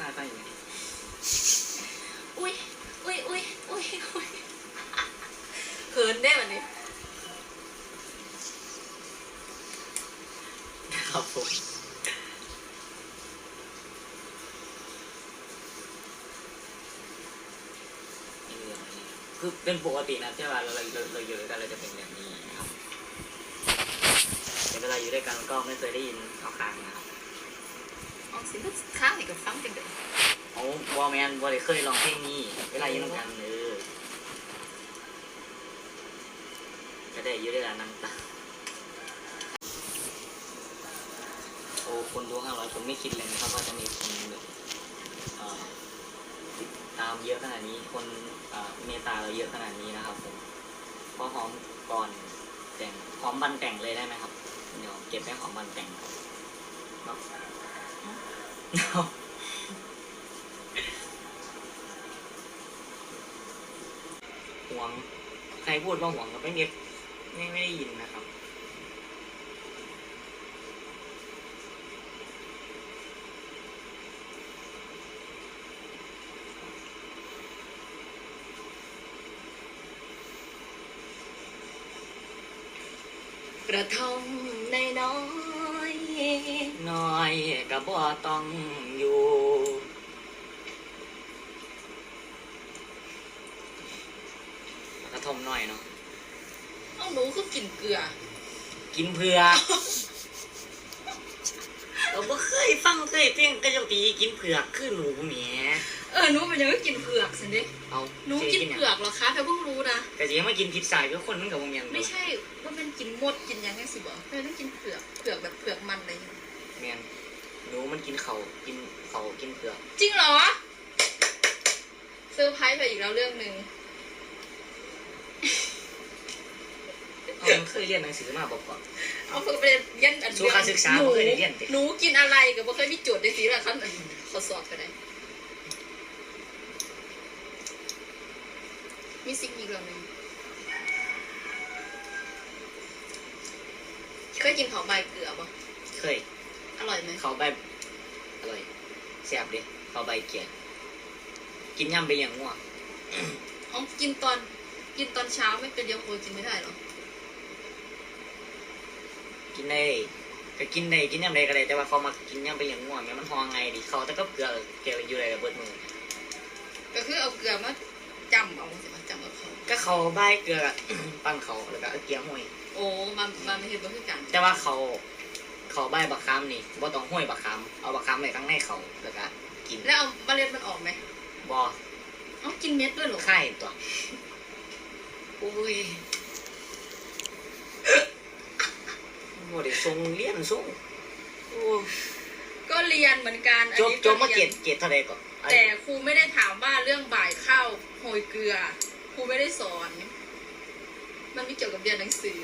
ค่ายไปไหมอุ้ยอุ้ยอุ้ยอุ้ยอุ้ยเขินได้แบบนี้ครับผมนี่เรื่องนี้คือเป็นปกตินะที่ว่าเราเราเราเราอยู่ด้วยกันเราจะเป็นแบบนี้นะครับแต่เวลาอยู่ด้วยกันก็ไม่เคยได้ยินเอาค้างนะครับ ออกสิก็ข้างนี่กับฟังจังเด้อโอ้วอลแมนวอลเลยเคยร้องเพลงนี้ เวลาอยู่ด้วยกันเออก็ได้อยู่ด้วยกันนั่งตาโอ้คนดูห้าร้อยผมไม่คิดเลยนะครับว่าจะมีคนแบบติดตามเยอะขนาดนี้ คนเมตตาเราเยอะขนาดนี้นะครับผมพอหอมก่อนแต่งหอมบันแต่งเลยได้ไหมครับ เดี๋ยวเก็บไว้หอมบันแต่งเนาะเนาะ หวง ใครพูดว่าหวงก็ไม่มีไม่ไม่ได้ยินนะครับ กระทงในน้อย น้อยก็บ่ต้องอยู่กระทมน้อยเนาะเอาหนูคือกินเกลือ กินเผือกเราบ่เคยฟังเคยเพียงกระเจ้าตีกินเผือกคือหนูแหม เออหนูเป็นยังไม่กินเผือกสินดิเอาหนูกินเผือกเหรอคะเธอเพิ่งรู้นะแต่สิยังมากินพิซซ่าก็คนนึงกับวงเมียนไม่ใช่ว่าเป็นกินมดกินยังไงสิบอกเธอต้องกินเผือกเผือกแบบเผือกมันอะไรอย่างเงี้ยเมียนหนูมันกินเขากินเขากินเผือก จริงเหรอเซอร์ไพรส์ไปอีกแล้วเรื่องหนึ่งเอามันเคยเรียนหนังสือมาบอกก่อนเอาเพื่อไปเรียันอันสู่การศึกษาหนูบ่เคยได้เรียนติหนูกินอะไรกับบ่เคยมีโจทย์ในสีละขั้นขอสอบไปไหนมีสิ่ง อีกเรื่องหนึ่งเคยกินเผาใบเกลือปะเคย อร่อยไหมเขาใบอร่อยแซ่บดิเขาใบเกียร์กินย่ำไปเลี้ยงงัวอ๋อกินตอน กินตอนเช้าไม่เป็นเลี้ยงโคกินไม่ได้เหรอกินได้ก็กินได้กินย่ำใดก็ได้แต่ว่าเขามากินย่ำไปเลี้ยงงัวแม่มันหอไงดิเขาแต่ก็เกลือเกลืออยู่เลยกับเบิดมือก็คือเอาเกลือมา จำเอาสิมาจำกับเขาก็เขาใบเกลือ ปั้นเขาแล้วก็เอาเกลือห้วยโอ้มามาไม่เห็นบ่คือกันแต่ว่าเขาเขาใบบักคามนี่บ่ต้องห้วยบักคามเอาบักคามไว้ข้างในเขาแล้วก็กินแล้วเอาเมล็ดมันออกไหมบ่เอากินเม็ดด้วยเหรอไข่ตัวโอ้ยบ่ได้ส่งเรียนส่งโอ้ก็เรียนเหมือนกันอันจบนี้จบมารีเกยรนดเกรดเท่าไรก่อนแต่ครูไม่ได้ถามว่าเรื่องบ่ายข้าว โหยเกลือครูไม่ได้สอน มันไม่เกี่ยวกับเรียนหนังสือ